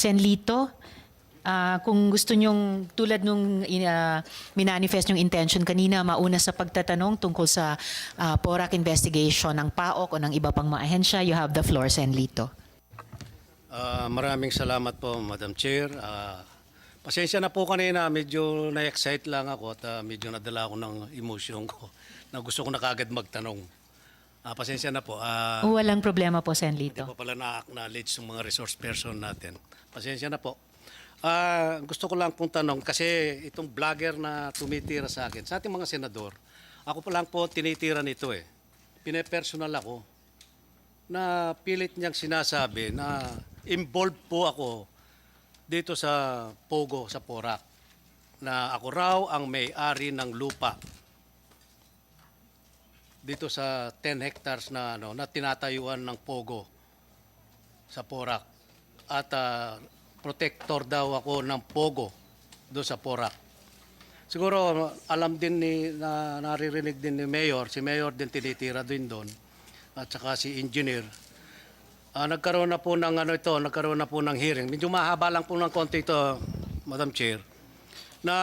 Senlito, ah, kung gusto nyong tulad nung uh, minanifest yung intention kanina, mauna sa pagtatanong tungkol sa ah, PORAC investigation ng PAOK o ng iba pang mga ahensya, you have the floor, Senlito. Ah, maraming salamat po, Madam Chair. Ah, pasensya na po kanina, medyo na-excite lang ako at ah, medyo nadala ako ng emotion ko na gusto ko na kagad magtanong. Ah, pasensya na po. Ah, Walang problema po, Hindi Senlito. pa pala na-acknowledge yung mga resource person natin. Pasensya na po. Ah, gusto ko lang pong tanong kasi itong vlogger na tumitira sa akin, sa ating mga senador, ako pa lang po tinitira nito eh. Pinepersonal ako na pilit niyang sinasabi na involved po ako dito sa Pogo, sa Porac, na ako raw ang may-ari ng lupa dito sa 10 hectares na ano na tinatayuan ng Pogo sa Porac. At ah, protector daw ako ng Pogo do sa Porac. Siguro alam din ni na naririnig din ni Mayor, si Mayor din tinitira din doon at saka si engineer. Ah, nagkaroon na po ng ano ito, nagkaroon na po ng hearing. Medyo mahaba lang po ng konti ito, Madam Chair, na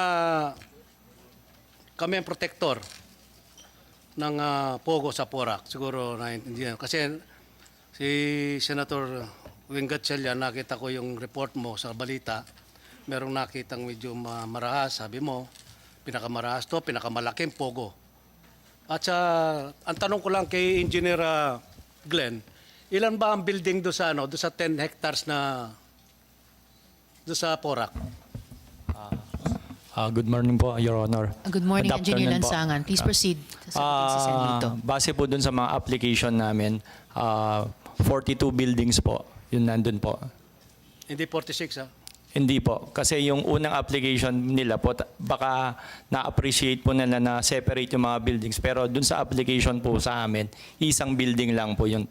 kami ang protector ng ah, Pogo sa Porac. Siguro naiintindihan. Kasi si Senator Wing Gatchalian, nakita ko yung report mo sa balita. Merong nakitang medyo ma- marahas, sabi mo, pinakamarahas to, pinakamalaking Pogo. At sa, ang tanong ko lang kay Engineer ah, Glenn, ilan ba ang building do sa, ano, do sa 10 hectares na do sa Porac? Ah, good morning po, Your Honor. Good morning, Good Engineer afternoon po. Lansangan. Please proceed. Sasagutin si Senlito. Ah, base po dun sa mga application namin, ah, 42 buildings po, yun nandun po. Hindi 46 ha? Hindi po, kasi yung unang application nila po, ta- baka na-appreciate po nila na separate yung mga buildings. Pero dun sa application po sa amin, isang building lang po yun.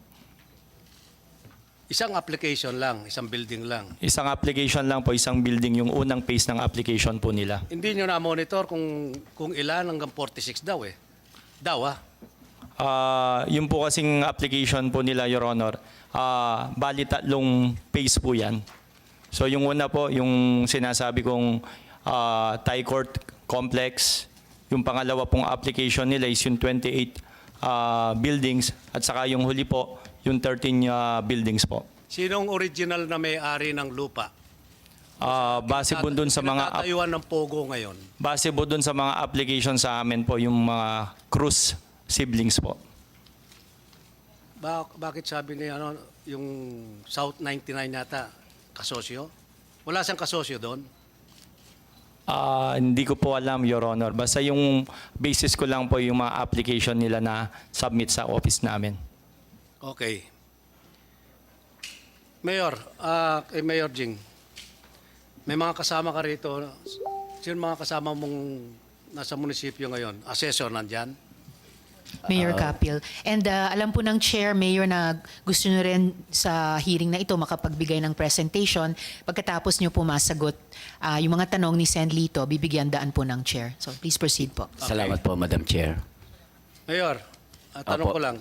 Isang application lang, isang building lang. Isang application lang po, isang building yung unang phase ng application po nila. Hindi nyo na-monitor kung, kung ilan hanggang 46 daw eh. Daw ah. Ah, yung po kasing application po nila, Your Honor, ah, bali tatlong phase po yan. So yung una po, yung sinasabi kong ah, Thai Court Complex, yung pangalawa pong application nila is yung 28 ah, buildings, at saka yung huli po, yung 13 ah, buildings po. Sinong original na may-ari ng lupa? Ah, base po dun sa mga Pinatayuan ng Pogo ngayon. base po dun sa mga application sa amin po, yung mga Cruz siblings po. Ba- bakit sabi ni ano, yung South 99 yata, kasosyo? Wala siyang kasosyo doon? Ah, hindi ko po alam, Your Honor. Basta yung basis ko lang po yung mga application nila na submit sa office namin. Okay. Mayor, ah, kay Mayor Jing, may mga kasama ka rito. Sino mga kasama mong nasa munisipyo ngayon? Assessor nandyan? Mayor Capil. And uh, alam po ng Chair, Mayor, na gusto nyo rin sa hearing na ito makapagbigay ng presentation. Pagkatapos nyo po masagot uh, yung mga tanong ni Sen Lito, bibigyan daan po ng Chair. So please proceed po. Salamat po, Madam Chair. Mayor, ah, tanong Apo. ko lang.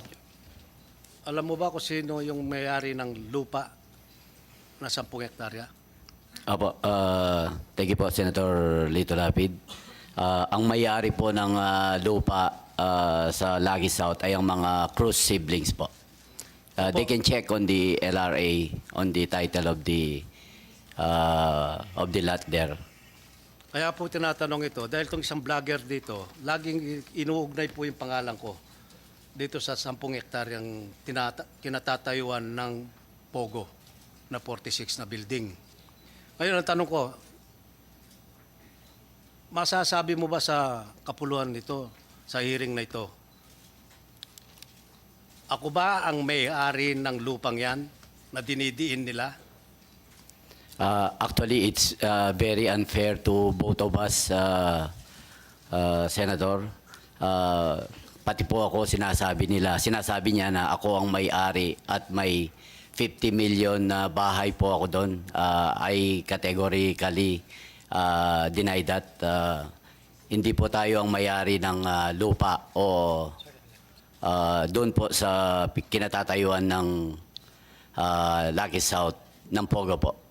Alam mo ba kung sino yung may-ari ng lupa na 10 hektarya? Apo, uh, thank you po, Senator Lito Lapid. Ah, ang may-ari po ng ah, lupa ah, sa Lagi South ay ang mga Cruz siblings po. Ah, they can check on the LRA, on the title of the ah, of the lot there. Kaya po tinatanong ito, dahil itong isang vlogger dito, laging inuugnay po yung pangalan ko dito sa 10 hektaryang tinata- kinatatayuan ng Pogo na 46 na building. Ngayon, ang tanong ko, masasabi mo ba sa kapuluhan nito, sa hearing na ito, ako ba ang may-ari ng lupang yan na dinidiin nila? Uh, actually, it's uh, very unfair to both of us, uh, uh, Senator. Uh, pati po ako sinasabi nila, sinasabi niya na ako ang may-ari at may 50 million na bahay po ako doon. Uh, I categorically uh, deny that. Uh, hindi po tayo ang may-ari ng uh, lupa o uh, doon po sa kinatatayuan ng uh, Lucky South ng Pogo po.